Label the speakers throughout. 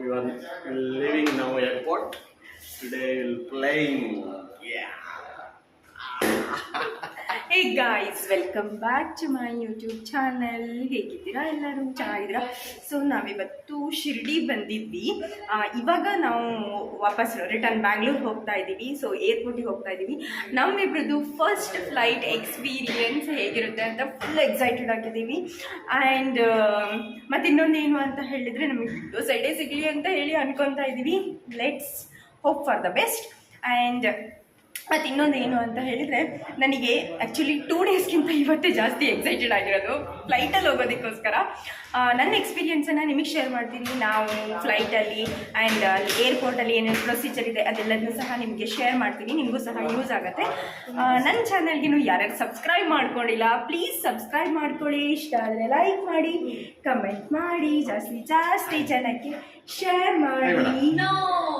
Speaker 1: we are leaving now airport. Today we'll playing. Yeah.
Speaker 2: Hey guys welcome back to my YouTube channel ಹೇಗಿದ್ದೀರಾ ಎಲ್ಲರೂ? ಚೆನ್ನಾಗಿದ್ದೀರಾ? So ನಾವಿವತ್ತು ಶಿರ್ಡಿ ಬಂದಿದ್ವಿ. ಇವಾಗ ನಾವು ವಾಪಸ್ ರಿಟರ್ನ್ ಬ್ಯಾಂಗ್ಳೂರ್ ಹೋಗ್ತಾ ಇದ್ದೀವಿ. ಸೊ ಏರ್ಪೋರ್ಟಿಗೆ ಹೋಗ್ತಾ ಇದ್ದೀವಿ. ನಮ್ಮಿಬ್ರದ್ದು ಫಸ್ಟ್ ಫ್ಲೈಟ್ ಎಕ್ಸ್ಪೀರಿಯೆನ್ಸ್ ಹೇಗಿರುತ್ತೆ ಅಂತ ಫುಲ್ ಎಕ್ಸೈಟೆಡ್ ಆಗಿದ್ದೀವಿ. ಆ್ಯಂಡ್ ಮತ್ತು ಇನ್ನೊಂದೇನು ಅಂತ ಹೇಳಿದರೆ ನಮಗೆ ವಿಂಡೋ ಸೈಡೇ ಸಿಗಲಿ ಅಂತ ಹೇಳಿ ಅನ್ಕೊತಾ ಇದ್ದೀವಿ. Let's hope for the best and ಮತ್ತು ಇನ್ನೊಂದು ಏನು ಅಂತ ಹೇಳಿದರೆ ನನಗೆ ಆ್ಯಕ್ಚುಲಿ ಟೂ ಡೇಸ್ಗಿಂತ ಇವತ್ತೇ ಜಾಸ್ತಿ ಎಕ್ಸೈಟೆಡ್ ಆಗಿರೋದು. ಫ್ಲೈಟಲ್ಲಿ ಹೋಗೋದಕ್ಕೋಸ್ಕರ. ನನ್ನ ಎಕ್ಸ್ಪೀರಿಯೆನ್ಸನ್ನು ನಿಮಗೆ ಶೇರ್ ಮಾಡ್ತೀನಿ. ನಾವು ಫ್ಲೈಟಲ್ಲಿ ಆ್ಯಂಡ್ ಅಲ್ಲಿ ಏರ್ಪೋರ್ಟಲ್ಲಿ ಏನೇನು ಪ್ರೊಸೀಜರ್ ಇದೆ ಅದೆಲ್ಲದನ್ನೂ ಸಹ ನಿಮಗೆ ಶೇರ್ ಮಾಡ್ತೀನಿ. ನಿಮಗೂ ಸಹ ಯೂಸ್ ಆಗುತ್ತೆ. ನನ್ನ ಚಾನಲ್ಗಿನೂ ಯಾರ್ಯಾರು ಸಬ್ಸ್ಕ್ರೈಬ್ ಮಾಡ್ಕೊಂಡಿಲ್ಲ ಪ್ಲೀಸ್ ಸಬ್ಸ್ಕ್ರೈಬ್ ಮಾಡ್ಕೊಳ್ಳಿ. ಇಷ್ಟ ಆದರೆ ಲೈಕ್ ಮಾಡಿ ಕಮೆಂಟ್ ಮಾಡಿ ಜಾಸ್ತಿ ಜಾಸ್ತಿ ಜನಕ್ಕೆ ಶೇರ್ ಮಾಡಿ.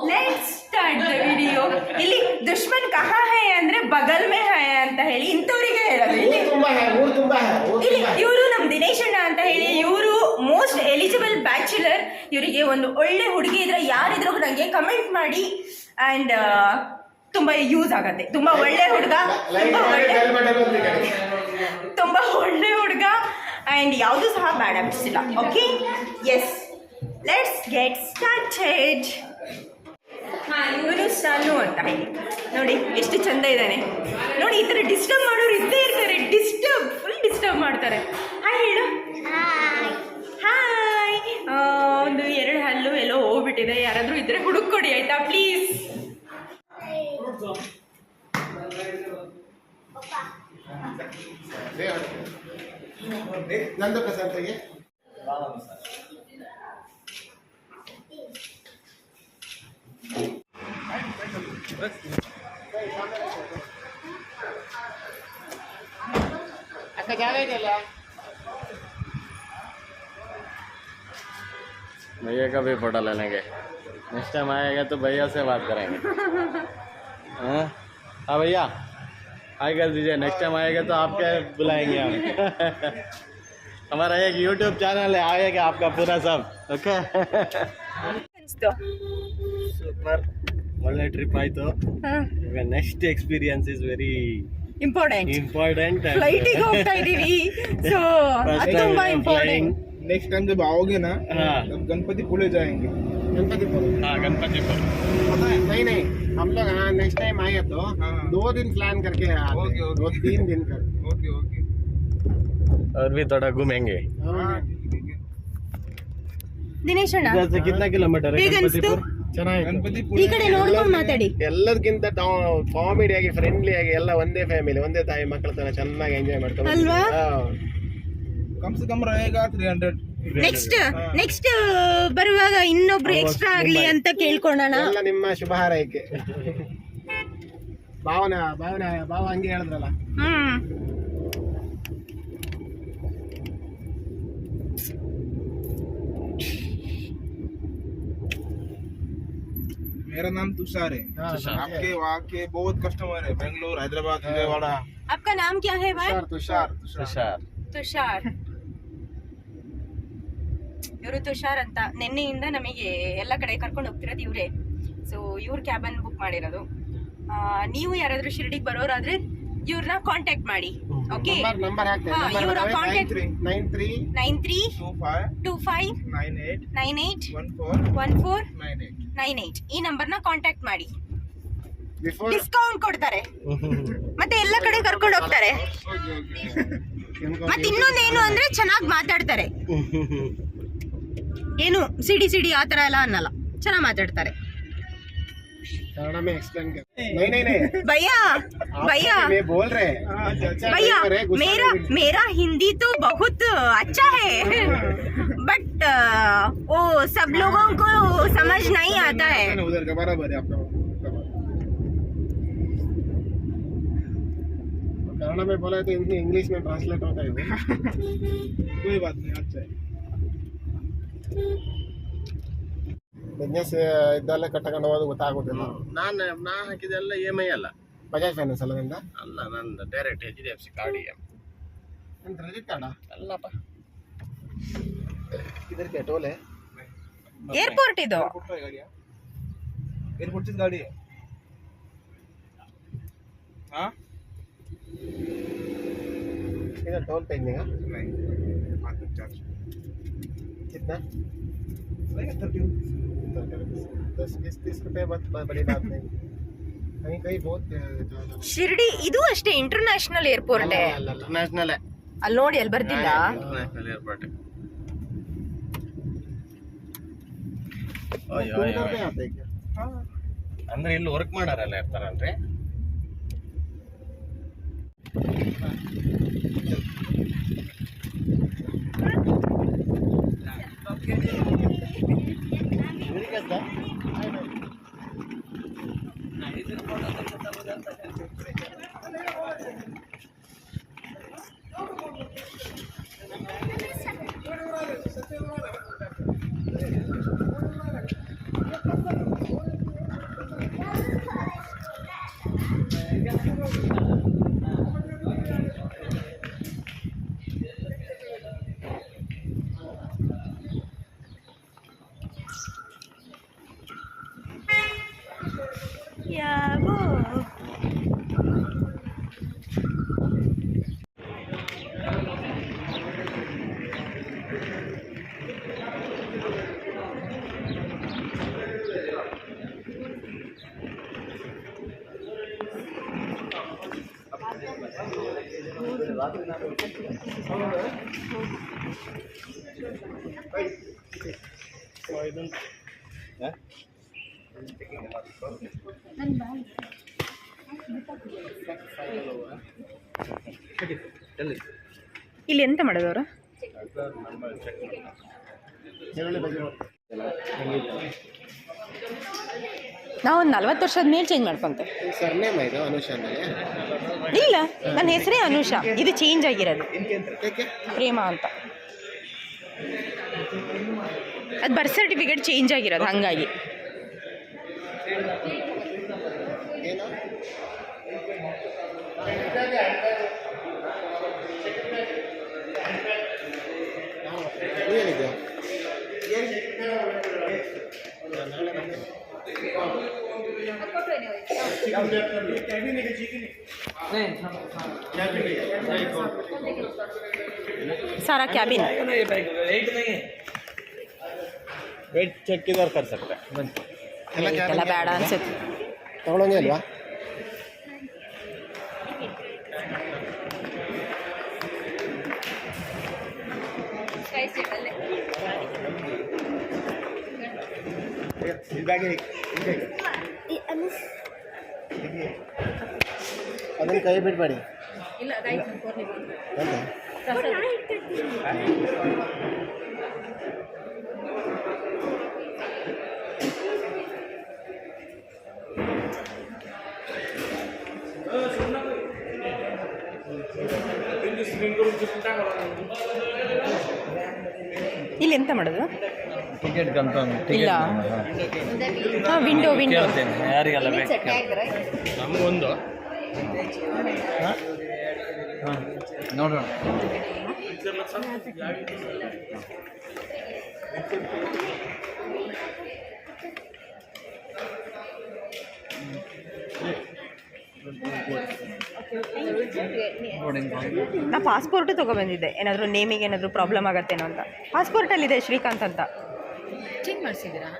Speaker 2: ಲೆಟ್ ಸ್ಟಾರ್ಟ್ ದ ವಿಡಿಯೋ ಇಲ್ಲಿ ದುಶ್ಮನ್ ಕಹಾ ಹೈ ಅಂದ್ರೆ ಬಗಲ್ ಮೇ ಹೈ ಅಂತ ಹೇಳಿ ಇಂಥವರಿಗೆ ಹೇಳೋದು. ಇಲ್ಲಿ ಇವರು ನಮ್ ದಿನೇಶ್ ಅಣ್ಣ ಅಂತ ಹೇಳಿ ಇವರು ಮೋಸ್ಟ್ ಎಲಿಜಿಬಲ್ ಬ್ಯಾಚುಲರ್ ಇವರಿಗೆ ಒಂದು ಒಳ್ಳೆ ಹುಡುಗಿ ಇದ್ರೆ ಯಾರಿದ್ರು ನನಗೆ ಕಮೆಂಟ್ ಮಾಡಿ ಅಂಡ್ ತುಂಬಾ ಯೂಸ್ ಆಗತ್ತೆ. ತುಂಬಾ ಒಳ್ಳೆ ಹುಡುಗ ತುಂಬಾ ಒಳ್ಳೆ ತುಂಬಾ ಒಳ್ಳೆ ಹುಡುಗ ಅಂಡ್ ಯಾವುದು ಸಹ bad ಅನಿಸ್ತಿಲ್ಲ okay yes let's get started ಹಾಂ ಇವನು ಸಾನು ಅಂತ. ನೋಡಿ, ಎಷ್ಟು ಚಂದ ಇದ್ದಾನೆ. ನೋಡಿ, ಈ ಥರ ಡಿಸ್ಟರ್ಬ್ ಮಾಡೋರು ಇದ್ದೇ ಇರ್ತಾರೆ. ಡಿಸ್ಟರ್ಬ್ ಫುಲ್ ಡಿಸ್ಟರ್ಬ್ ಮಾಡ್ತಾರೆ. ಹಾಯ್ ಹೇಳು. ಹಾಯ್ ಒಂದು ಎರಡು ಹಲ್ಲು ಎಲ್ಲೋ ಹೋಗ್ಬಿಟ್ಟಿದೆ. ಯಾರಾದರೂ ಇದ್ರೆ ಹುಡುಕೊಡಿ ಆಯ್ತಾ? ಪ್ಲೀಸ್
Speaker 3: ನಂದು ಪ್ರಶಾಂತ್ಗೆ
Speaker 1: भैया का भी फोटो लेने के नेक्स्ट टाइम आएगा तो भैया से बात करेंगे हाँ हाँ भैया हाय कर दीजिए नेक्स्ट टाइम आएगा तो आपके बुलाएंगे हम हमारा एक यूट्यूब चैनल है आएगा आपका पूरा सब ओके
Speaker 2: ಅನಿಸ್ತು
Speaker 1: ಸೂಪರ್ ಒಳ್ಳೆ ಟ್ರಿಪ್ ಆಯಿತು ಈಗ next experience is very
Speaker 2: important
Speaker 1: important
Speaker 2: ಫ್ಲೈಟಿಗೆ ಹೋಗ್ತಾ ಇದೀವಿ ಸೊ ಅದು ತುಂಬಾ ಇಂಪಾರ್ಟೆಂಟ್
Speaker 4: नेक्स्ट टाइम जब आओगे ना
Speaker 1: हाँ
Speaker 4: तब गणपति पुले जाएंगे
Speaker 3: गणपतिपुर
Speaker 1: हाँ गणपतिपुर
Speaker 3: पता है नहीं नहीं हम लोग हाँ नेक्स्ट टाइम आए तो
Speaker 4: हाँ।
Speaker 3: दो दिन प्लान करके आते हैं।
Speaker 4: Okay, okay.
Speaker 3: दो तीन दिन कर
Speaker 4: ओके ओके
Speaker 1: और भी थोड़ा घूमेंगे
Speaker 4: हाँ ठीक है
Speaker 2: ದಿನೇಶ್ ಅಣ್ಣ
Speaker 1: इधर से कितना किलोमीटर है
Speaker 2: ಹೇಗೆ ಅನಿಸ್ತು
Speaker 1: गणपतिपुर
Speaker 3: ಚೆನ್ನಾಗಿ
Speaker 4: गणपति
Speaker 2: ಈ ಕಡೆ ನೋಡ್ಕೊಂಡು ಮಾತಾಡಿ
Speaker 3: ಎಲ್ಲದಕ್ಕಿಂತ ಕಾಮಿಡಿ ಆಗಿ ಫ್ರೆಂಡ್ಲಿ ಆಗಿ ಎಲ್ಲ ಒಂದೇ ಫ್ಯಾಮಿಲಿ ಒಂದೇ ತಾಯಿ ಮಕ್ಕಳ ತರ ಚೆನ್ನಾಗಿ ಎಂಜಾಯ್ ಮಾಡ್ಕೊಂಡು
Speaker 2: ಅಲ್ವಾ?
Speaker 3: ಹಾ.
Speaker 4: कम से कम रहेगा थ्री हंड्रेड
Speaker 2: ನೆಕ್ಸ್ಟ್ ನೆಕ್ಸ್ಟ್ ಬರುವಾಗ ಇನ್ನೊಬ್ರು ಎಕ್ಸ್ಟ್ರಾ ಆಗ್ಲಿ ಅಂತ ಕೇಳ್ಕೊಳ್ಳೋಣ
Speaker 3: ಎಲ್ಲ ನಿಮ್ಮ ಶುಭ ಹಾರೈಕೆ ಭಾವನ ಭಾವನ ಭಾವ ಹಂಗೆ ಹೇಳಿದ್ರಲ್ಲ
Speaker 2: ಹ್ಮ್
Speaker 4: मेरा नाम तुषार है
Speaker 3: हाँ,
Speaker 4: आपके वहाँ के बहुत कस्टमर है बेंगलोर हैदराबाद विजयवाड़ा
Speaker 2: आपका नाम क्या है भाई
Speaker 3: ತುಷಾರ್ ತುಷಾರ್
Speaker 1: तुषार
Speaker 2: ತುಷಾರ್ ಇವರು ತುಷಾರ್ ಅಂತ ನಿನ್ನೆಯಿಂದ ನಮಗೆ ಎಲ್ಲ ಕಡೆ ಕರ್ಕೊಂಡು ಹೋಗ್ತಿರೋದು ಇವರೇ. ಸೊ ಇವ್ರ ಕ್ಯಾಬನ್ ಬುಕ್ ಮಾಡಿರೋದು. ನೀವು ಯಾರಾದರೂ ಶಿರಡಿಗೆ ಬರೋರಾದ್ರೆ ಇವ್ರನ್ನ ಕಾಂಟ್ಯಾಕ್ಟ್ ಮಾಡಿ. ಓಕೆ ಇವರ
Speaker 4: contact
Speaker 2: nine three
Speaker 4: two five
Speaker 2: nine eight
Speaker 4: one four
Speaker 2: nine eight ಈ ನಂಬರ್ನ ಕಾಂಟ್ಯಾಕ್ಟ್ ಮಾಡಿ. ಡಿಸ್ಕೌಂಟ್ ಕೊಡ್ತಾರೆ. ಮತ್ತೆ ಎಲ್ಲ ಕಡೆ ಕರ್ಕೊಂಡು ಹೋಗ್ತಾರೆ. ಮತ್ತೆ ಇನ್ನೊಂದೇನು ಅಂದ್ರೆ ಚೆನ್ನಾಗಿ ಮಾತಾಡ್ತಾರೆ. ಏನು ಸಿಡಿ ಸಿಡಿ ಆ ಥರ ಎಲ್ಲ ಅನ್ನಲ್ಲ ಚೆನ್ನಾಗಿ ಮಾತಾಡ್ತಾರೆ
Speaker 3: कन्नड़ में एक्सप्लेन कर नहीं नहीं नहीं
Speaker 2: भैया
Speaker 3: आप
Speaker 2: भैया
Speaker 3: मैं बोल रहे हैं अच्छा
Speaker 2: भैया
Speaker 3: ड्राइवर है, गुस्सा
Speaker 2: मेरा
Speaker 3: नहीं
Speaker 2: मेरा हिंदी तो बहुत अच्छा है बट वो सब लोगों को समझ नहीं आता है
Speaker 4: है उधर का बराबर है आपका
Speaker 3: कन्नड़ में बोला तो हिंदी इंग्लिश में ट्रांसलेट होता है वो।
Speaker 4: कोई बात नहीं अच्छा है
Speaker 3: ಬಿಸ್ನೆಸ್ ಇದ್ದಲ್ಲೇ ಕಟ್ಟಕೊಂಡು ಹೋಗೋದು ಗೊತ್ತಾಗೋದಿಲ್ಲ.
Speaker 1: ನಾನು ನಾ ಹಾಕಿದೆಲ್ಲ ಇ ಎಂ ಐ ಅಲ್ಲ.
Speaker 3: ಬಜಾಜ್ ಫೈನಾನ್ಸ್ ಅಲ್ಲ ನಿಂದ?
Speaker 1: ಅಲ್ಲ ನಂದು direct H D F C card
Speaker 3: M credit card
Speaker 1: ಅಲ್ಲಪ್ಪ.
Speaker 3: ಇದಕ್ಕೆ ಟೋಲೆ
Speaker 2: ಏರ್ಪೋರ್ಟ್ ಇದು?
Speaker 3: ಏರ್ಪೋರ್ಟ್ ಗಾಡಿ ಹಾಂ?
Speaker 4: ಇದು ಟೋಲ್ ಪೇಜಿಂಗ
Speaker 3: कितना
Speaker 4: नहीं थर्टी
Speaker 3: दस बीस तीस रुपए बहुत बड़ी बात नहीं कहीं कहीं बहुत ज़्यादा
Speaker 2: ಶಿರ್ಡಿ ಇದು ಅಷ್ಟೇ ಇಂಟರ್ನ್ಯಾಷನಲ್ ಏರ್ಪೋರ್ಟ್
Speaker 5: ಇಂಟರ್ನ್ಯಾಷನಲ್
Speaker 2: ಅಲ್ಲಿ ನೋಡಿ ಅಲ್ಲಿ ಬರ್ದಿಲ್ಲ
Speaker 5: ಇಂಟರ್ನ್ಯಾಷನಲ್ ಏರ್ಪೋರ್ಟ್
Speaker 3: टूर पे आते हैं क्या
Speaker 5: ಅಂದ್ರೆ ಇಲ್ಲಿ ವರ್ಕ್ ಮಾಡಾರಲ್ಲ ಇರ್ತಾರಲ್ರಿ
Speaker 2: Okay. ಇಲ್ಲಿ ಎಂತ ಮಾಡೋದವ್ರು ಅವರು? ನಲ್ವತ್ತು ವರ್ಷದ ಮೇಲೆ ಚೇಂಜ್ ಮಾಡ್ಕೊಂತೆ. ಇಲ್ಲ, ನನ್ನ ಹೆಸರೇ ಅನುಷಾ. ಇದು ಚೇಂಜ್ ಆಗಿರೋದು. ಪ್ರೇಮ ಅಂತ. ಅದು ಬರ್ತ್ ಸರ್ಟಿಫಿಕೇಟ್ ಚೇಂಜ್ ಆಗಿರೋದು, ಹಂಗಾಗಿ. सारा कैबिन
Speaker 5: ವೇಟ್ ಚೆಕ್ ಇದಾರೆ ಕರ್ ಸಕ್ತೆ
Speaker 3: ಎಲ್ಲ
Speaker 2: ಎಲ್ಲ ಬೇಡ ಅನ್ಸುತ್ತೆ
Speaker 3: ತಗೊಳಂಗೆ ಅಲ್ವಾ ಅದನ್ನ ಕೈ ಬಿಡಬೇಡಿ?
Speaker 2: ಇಲ್ಲಿ ಎಂತ ಮಾಡೋದು?
Speaker 5: ಟಿಕೆಟ್ ಕನ್ಫರ್ಮ್
Speaker 2: ಇಲ್ಲ. ಹಾಂ ವಿಂಡೋ ವಿಂಡೋ
Speaker 5: ಯಾರಿಗೆಲ್ಲ ಬೇಕು? ನಮಗೊಂದು. ನೋಡೋಣ.
Speaker 2: ನಾ ಪಾಸ್ಪೋರ್ಟು ತೊಗೊಬಂದಿದ್ದೆ. ಏನಾದರೂ ನೇಮಿಗೆ ಏನಾದರೂ ಪ್ರಾಬ್ಲಮ್ ಆಗತ್ತೇನೋ ಅಂತ. ಪಾಸ್ಪೋರ್ಟಲ್ಲಿದೆ ಶ್ರೀಕಾಂತ್ ಅಂತ.
Speaker 6: ಚೇಂಜ್ ಮಾಡಿಸಿದ್ದೀರಾ?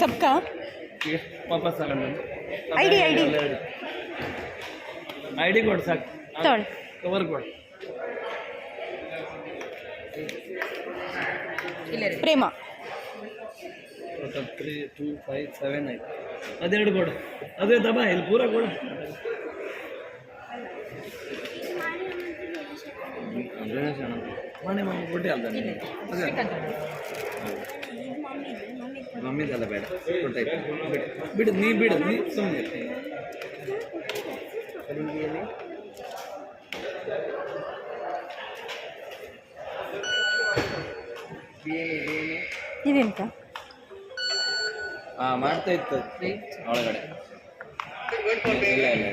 Speaker 2: ಸಬ್ಕಾ
Speaker 5: ವಾಪಸ್ ತಗೊಂಡು
Speaker 2: ಐಡಿ ಐಡಿ
Speaker 5: ಐ ಡಿ ಕೊಡು ಸಾಕು
Speaker 2: ತಗೊಂಡು
Speaker 5: ಕವರ್ ಕೊಡು
Speaker 2: Prema
Speaker 5: three two five seven ಐದು ಅದೆರಡು ಕೊಡು ಅದೇ ದಬಾ ಇಲ್ಲಿ ಪೂರ ಕೊಡು ಗಣೇಶ ಮನೆ ಮನೆ ಗುಡ್ಡೆ ಅಲ್ಲ ಮಮ್ಮಿದಲ್ಲ ಬೇಡ. ಗುಡ್ಡೆ ಬಿಡು. ನೀ ಬಿಡು ನೀ ಸುಮ್ಮನೆ
Speaker 1: ಹಾಂ ಮಾಡ್ತಾ ಇತ್ತು. ಒಳಗಡೆ ಇಲ್ಲ ಇಲ್ಲ.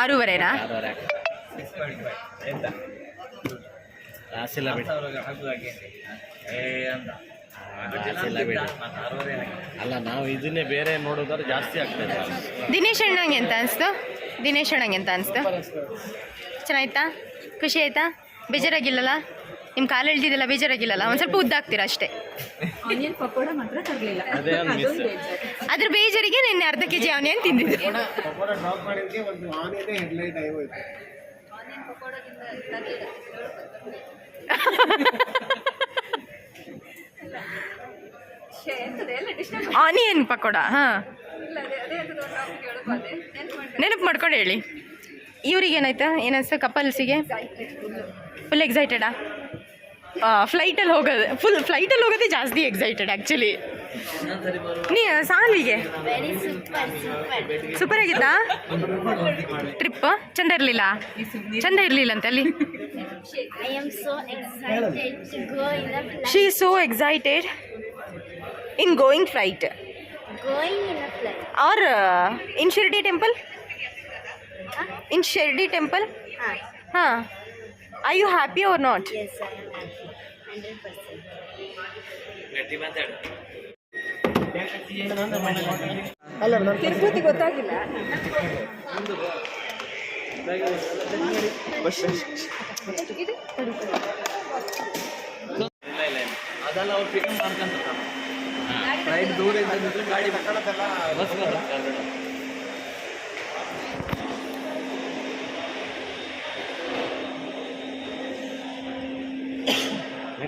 Speaker 2: ಆರೂವರೆನಾ?
Speaker 1: ಯಾವ್ದಾರ ಎಂತ? ರಾಸಿಲ್ಲ ಬಿಡಿ. ಅಲ್ಲ ನಾವು ಇದನ್ನೇ ಬೇರೆ ನೋಡೋದಾದ್ರೆ ಜಾಸ್ತಿ ಆಗ್ತದೆ
Speaker 2: ದಿನೇಶ್ ಅಣ್ಣಂಗೆ ಎಂತ ಅನಿಸ್ತು? ದಿನೇಶ್ ಅಣ್ಣಂಗೆ ಎಂತ ಅನಿಸ್ತು? ಚೆನ್ನಾಯ್ತಾ? ಖುಷಿ ಆಯ್ತಾ? ಬೇಜಾರಾಗಿಲ್ಲಲ್ಲ? ನಿಮ್ಮ ಕಾಲು ಎಳ್ದಿದ್ದೆಲ್ಲ ಬೇಜಾರಾಗಿಲ್ಲಲ್ಲ? ಒಂದು ಸ್ವಲ್ಪ ಉದ್ದಾಗ್ತೀರಾ ಅಷ್ಟೇ?
Speaker 6: ಆನಿಯನ್ ಪಕೋಡ ಮಾತ್ರ ತರಲಿಲ್ಲ.
Speaker 1: ಅದೇ ಒಂದು ಮಿಸ್
Speaker 2: ಅದ್ರ ಬೇಜಾರಿಗೆ ನಿನ್ನೆ ಅರ್ಧ ಕೆ ಜಿ ಆನಿಯನ್ ತಿಂದಿದ್ದೆ ಆನಿಯನ್ ಪಕೋಡ ಹಾಂ. ನೆನಪು ಮಾಡ್ಕೊಂಡು ಹೇಳಿ. ಇವ್ರಿಗೆ ಏನಾಯ್ತಾ ಏನಿಸ್ತು ಕಪಲ್ಸಿಗೆ? ಫುಲ್ ಎಕ್ಸೈಟೆಡಾ ಫ್ಲೈಟಲ್ಲಿ ಹೋಗೋದು. ಫುಲ್ ಫ್ಲೈಟಲ್ಲಿ ಹೋಗೋದೇ ಜಾಸ್ತಿ ಎಕ್ಸೈಟೆಡ್ ಆ್ಯಕ್ಚುಲಿ ನೀ ಸಾಲಿಗೆ ಸೂಪರ್ ಆಗಿತ್ತಾ? ಟ್ರಿಪ್ ಚಂದ ಇರಲಿಲ್ಲ? ಚಂದ ಇರಲಿಲ್ಲ ಅಂತ ಅಲ್ಲಿ?
Speaker 7: She so excited in going flight.
Speaker 2: Are in Shirdi temple in Shirdi
Speaker 7: temple
Speaker 2: ಹಾಂ. I you happy are not
Speaker 7: yes, I am happy.
Speaker 6: Tirupati ಗೊತ್ತಾಗಿಲ್ಲ.
Speaker 1: ಅದೆಲ್ಲ ಅವ್ರು ಪಿಕಪ್ ಮಾಡ್ಕೊಂತಾರೆ ಫ್ಲೈಟ್ ದೂರ ಇದ್ದಿದ್ದು ಗಾಡಿ ಬಸ್ ಬರುತ್ತೆ already. ಟೈಮ್ ಇತ್ತು ವಿಡಿಯೋ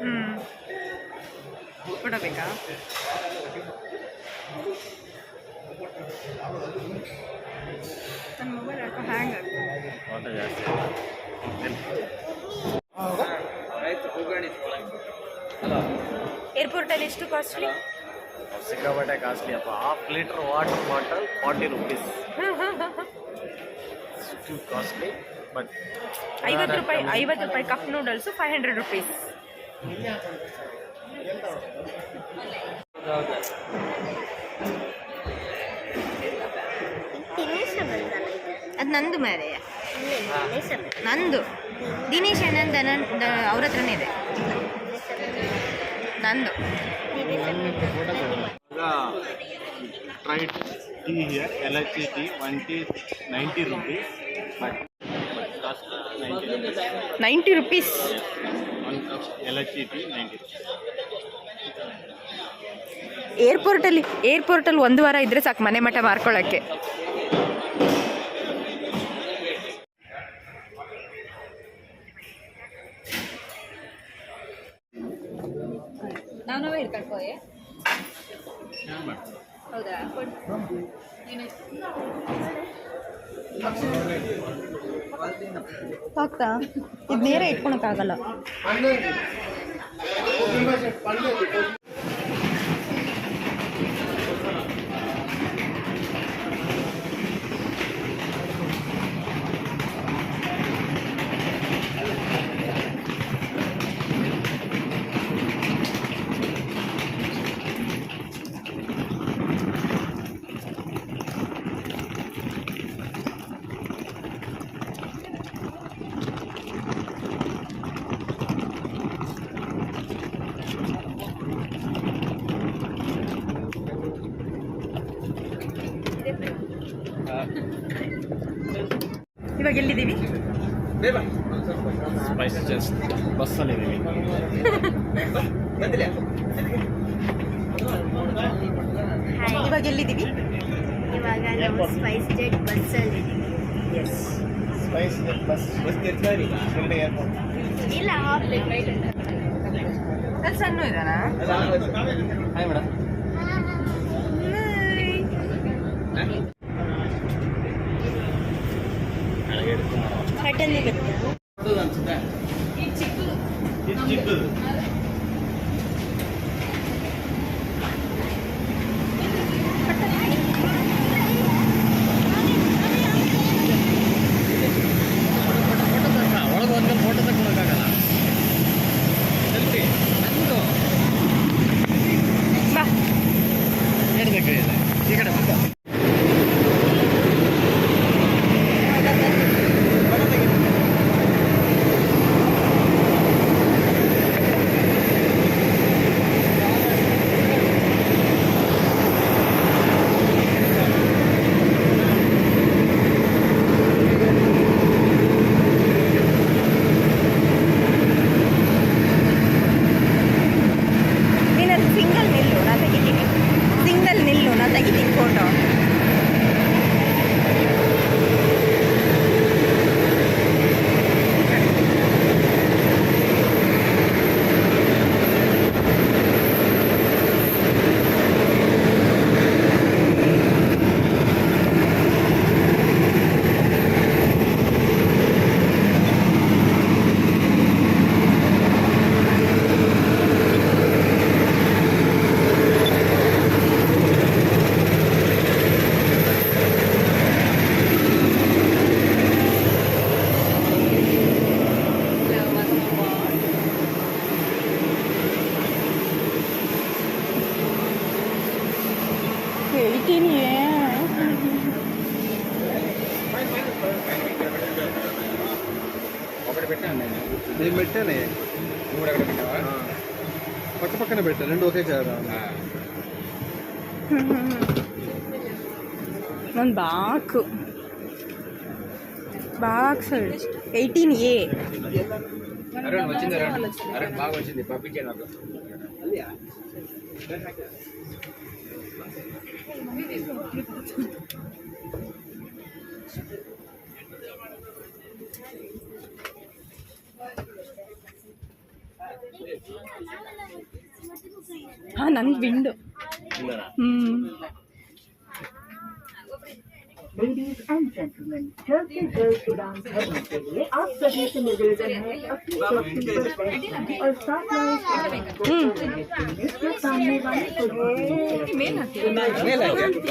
Speaker 2: ಹ್ಞೂ ಕೊಡಬೇಕಾ ನನ್ನ ಮೊಬೈಲ್ ಯಾಕೋ ಹ್ಯಾಂಗ್ ಆಗ್ತದೆ
Speaker 1: ಫೋಟೋ ಜಾಸ್ತಿ.
Speaker 2: ಏರ್ಪೋರ್ಟಲ್ಲಿ ಎಷ್ಟು ಕಾಸ್ಟ್ಲಿ
Speaker 1: ಸಿಕ್ಕಾಪಟ್ಟೆ ಕಾಸ್ಟ್ಲಿ ಅಪ್ಪ. Half litre water bottle forty rupees costly but
Speaker 2: ಐವತ್ತು ರೂಪಾಯಿ ಐವತ್ತು ರೂಪಾಯಿ cup noodles
Speaker 7: five hundred rupees
Speaker 2: ಅದು ನಂದು ಮೇಲೆ
Speaker 7: ಬಂದ.
Speaker 2: ನಂದು. ದಿನೇಶ್ ಅಣ್ಣಂದ ನನ್ನ ಅವ್ರ ಹತ್ರನೇ ಇದೆ. ನಂದು.
Speaker 3: Tried tea elaichi tea one tea cost ninety rupees
Speaker 2: ninety rupees
Speaker 3: one cup elaichi tea ninety
Speaker 2: ಏರ್ಪೋರ್ಟಲ್ಲಿ ಏರ್ಪೋರ್ಟಲ್ಲಿ ಒಂದು ವಾರ ಇದ್ರೆ ಸಾಕು ಮನೆ ಮಠ ಮಾರ್ಕೊಳ್ಳೋಕ್ಕೆ.
Speaker 6: ನಾನವೇ ಹಿಡ್ಕೊಳ್ಕೋಯೆ ಹೌದಾ?
Speaker 2: ಇದು ನೇರ ಇಟ್ಕೊಳಕ್ಕಾಗಲ್ಲ. ಇವಾಗ ಎಲ್ಲಿದ್ದೀವಿ?
Speaker 1: ಸ್ಪೈಸ್ ಜಸ್ಟ್ ಬಸ್ಸಲ್ಲಿದ್ದೀವಿ
Speaker 2: ಇವಾಗ ಎಲ್ಲಿದ್ದೀವಿ?
Speaker 7: ಇವಾಗ ನಾವು ಸ್ಪೈಸ್ ಜೆಟ್ ಬಸ್ಸಲ್ಲಿ
Speaker 3: yes spice bus bus Shirdi airport
Speaker 7: ಇಲ್ಲ ಹಾಫ್
Speaker 2: ಅಲ್ಲಿ ಸಣ್ಣ ಇದಾನಾ
Speaker 1: ಹಾಯ್ ಮೇಡಮ್
Speaker 4: పక్క పక్కన పెట్టా రెండు ఒకే కదా
Speaker 2: ನನ್ನ back back side eighteen A
Speaker 4: Arun వచ్చింది
Speaker 2: ಹಾಂ ನನ್ನ ವಿಂಡೋ
Speaker 1: ಇಂದನಾ?
Speaker 2: ಹ್ಞೂ
Speaker 8: Ladies and gentlemen, Turkey Girls उड़ान भरने के लिए आप सभी से निवेदन है अपनी कुर्सी पर बैठें और साथ में के सामने वाले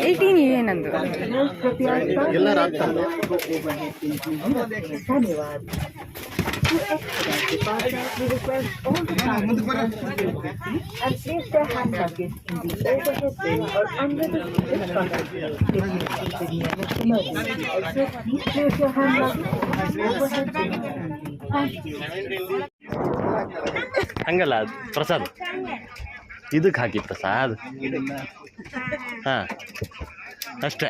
Speaker 2: ಏಯ್ಟೀನ್ ಎ ನಂದು
Speaker 8: कृपया
Speaker 1: ಎಲ್ಲರೂ ಆಗ್ತಾರೆ
Speaker 8: धन्यवाद and place their hand luggage in the overhead bin or under the seat in front of you. If you seat with near the emergency exit, please place your hand luggage in the overhead bin only. Thank you.
Speaker 1: ಹಂಗಲ್ಲ ಅದು ಪ್ರಸಾದ್ ಇದಕ್ಕೆ ಹಾಕಿ ಪ್ರಸಾದ್ ಹಾಂ ಅಷ್ಟೇ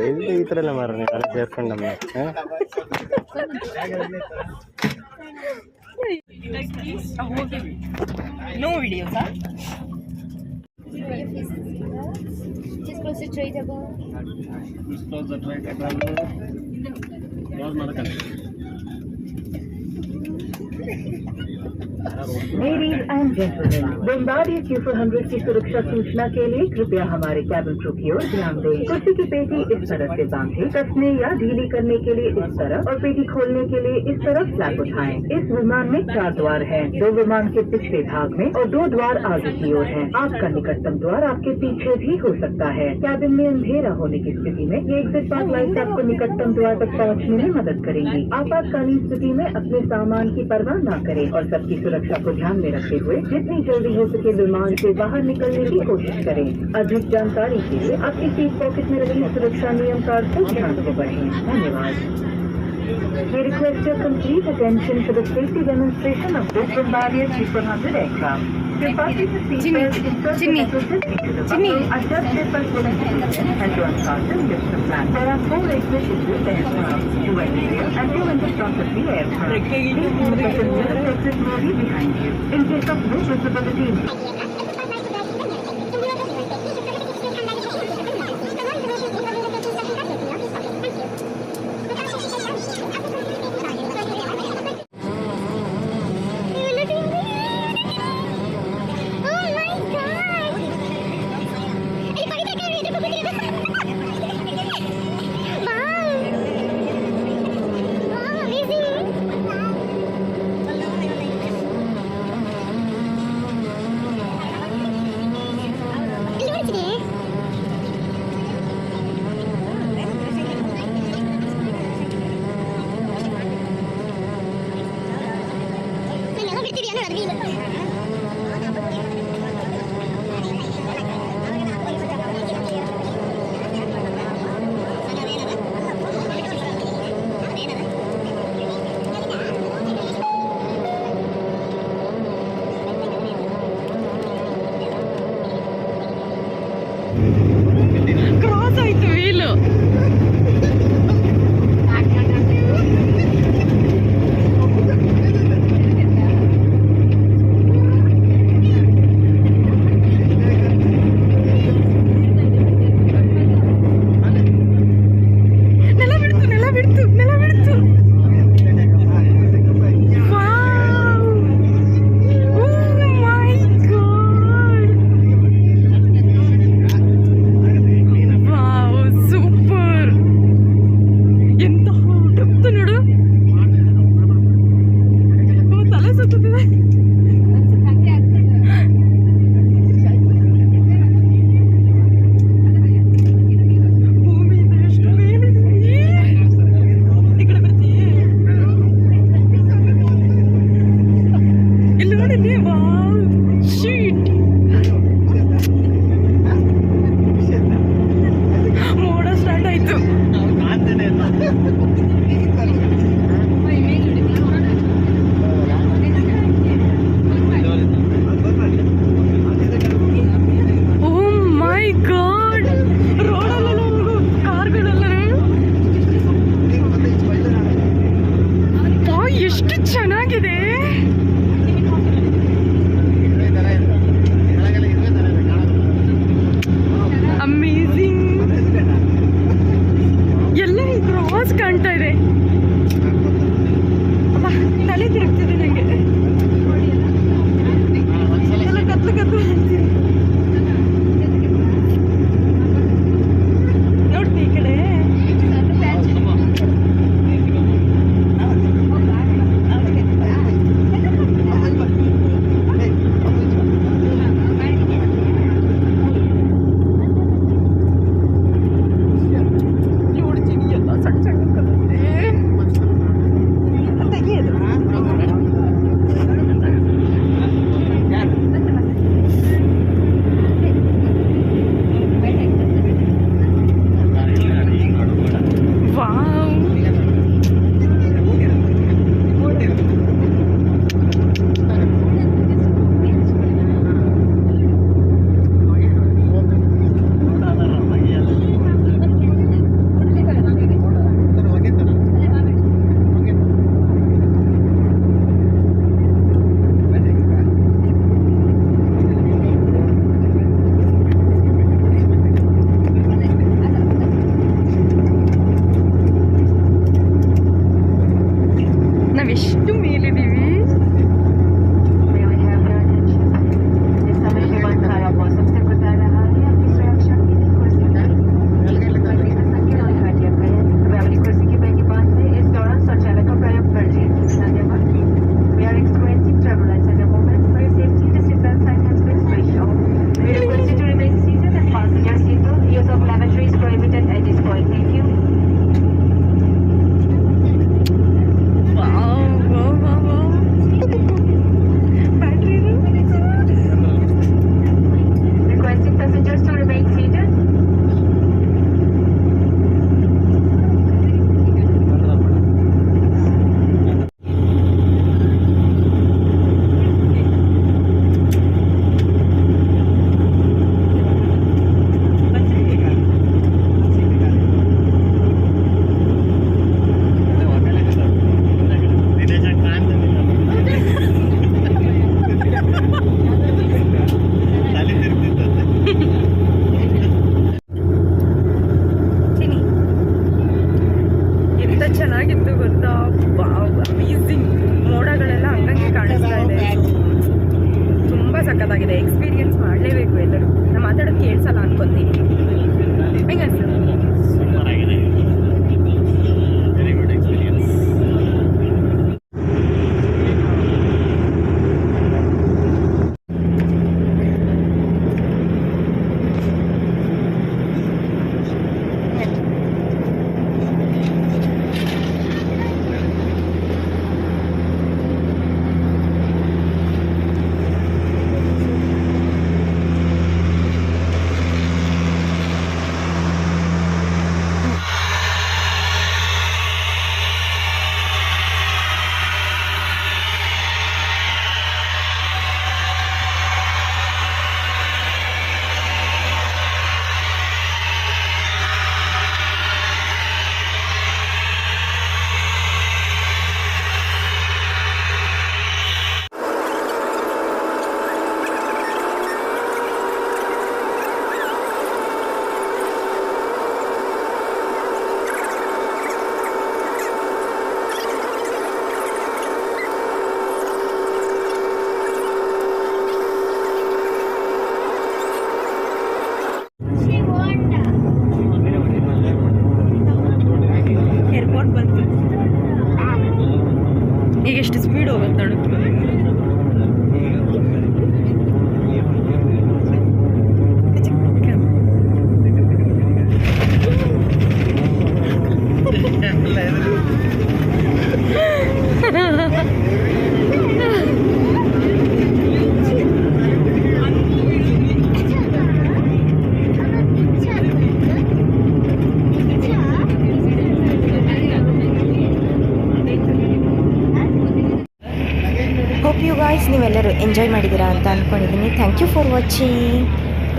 Speaker 1: ಎಲ್ಲಿ ಈ ಥರ ಎಲ್ಲ ಮಾರ ನೀವು ಸೇರ್ಕೊಂಡು ನಮ್ಮ
Speaker 2: ನೋ ವಿಡಿಯೋ ಸರ್.
Speaker 1: ಕ್ಲೋಸ್ ಮಾಡೋಕ್ಕಂತ
Speaker 8: Ladies and gentlemen, बमबारी क्यू फोर हंड्रेड की सुरक्षा सूचना के लिए। कृपया हमारे कैबिन क्रू की ओर ध्यान दें। कुर्सी की पेटी इस तरफ़ से बांधे। कसने या ढीली करने के लिए इस तरफ़ और पेटी खोलने के लिए इस तरफ़ फ्लैप उठाएँ। इस विमान में चार द्वार हैं। दो विमान के पिछले भाग में और दो द्वार आगे की ओर है। आपका निकटतम द्वार आपके पीछे भी हो सकता है। कैबिन में अंधेरा होने की स्थिति में ये पाथ लाइट आपको निकटतम द्वार तक पहुँचने में मदद करेंगी। आपातकालीन स्थिति में अपने सामान की परवाह न करें और सबकी सुरक्षा को ध्यान में रखते हुए जितनी जल्दी हो सके विमान से बाहर निकलने की कोशिश करें। अधिक जानकारी के लिए आपकी सीट पॉकेट में रखी सुरक्षा नियम का ध्यान से बढ़े धन्यवाद। We request your complete attention for the safety demonstration of this Bombardier G400 aircraft. Chinni Chinni Chinni There
Speaker 2: is.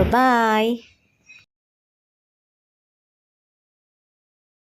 Speaker 2: Guys